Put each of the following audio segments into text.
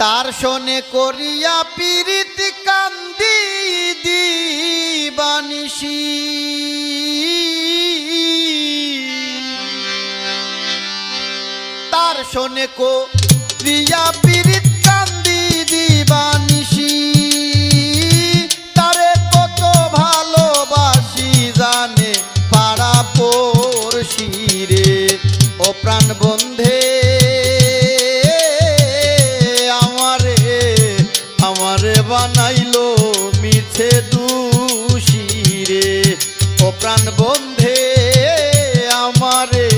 তার শোনে করিয়া পীড়িত কান্দি দিবানিসি তার শোনে করিয়া পীড়িত প্রাণ বন্ধে আমারে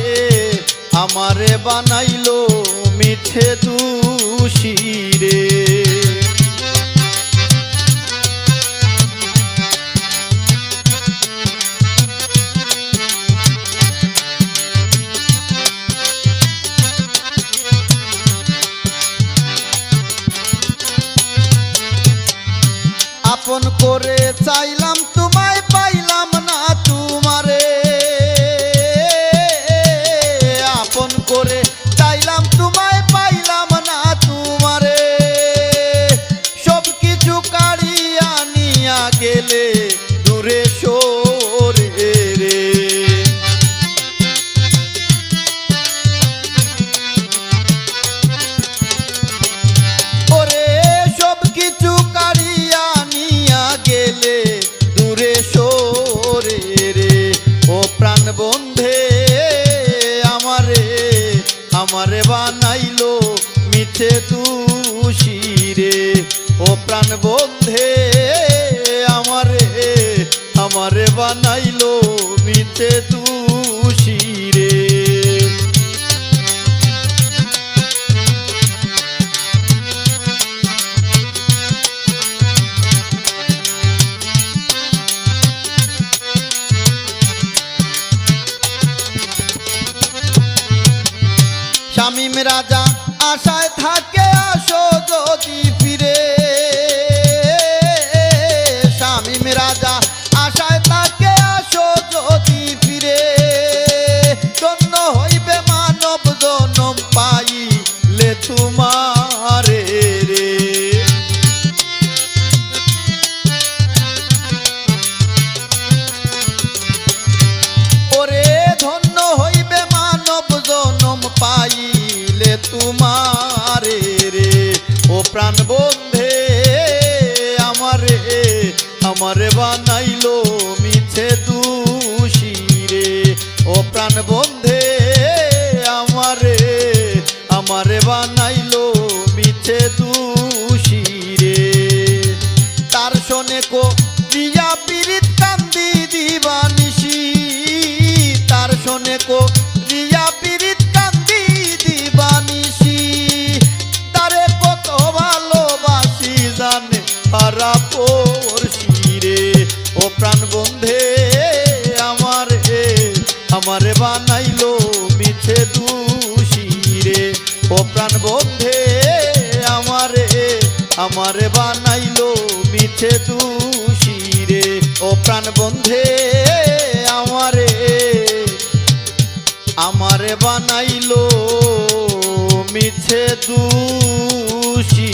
আমারে বানাইলো মিঠে দোষী রে। আপন করে চাইলাম তোমায় পাইলাম করে আমারে বানাইলো মিথে তুষিরে ও প্রাণ বন্ধে আমারে আমারে বানাইলো মিথে তুষি শামিম রাজা আশায় থাকে আসো যদি প্রাণ বন্ধে আমারে আমারে বানাইলো মিছে দোষী রে। ও প্রাণ বন্ধে আমারে আমারে বানাইলো মিছে দোষী বন্ধে আমারে আমারে বানাইলো মিছে দোষী রে। ও প্রাণ বন্ধে আমারে আমারে বানাইলো মিছে দোষী রে। ও প্রাণ বন্ধে আমারে আমারে বানাইলো মিছে দোষী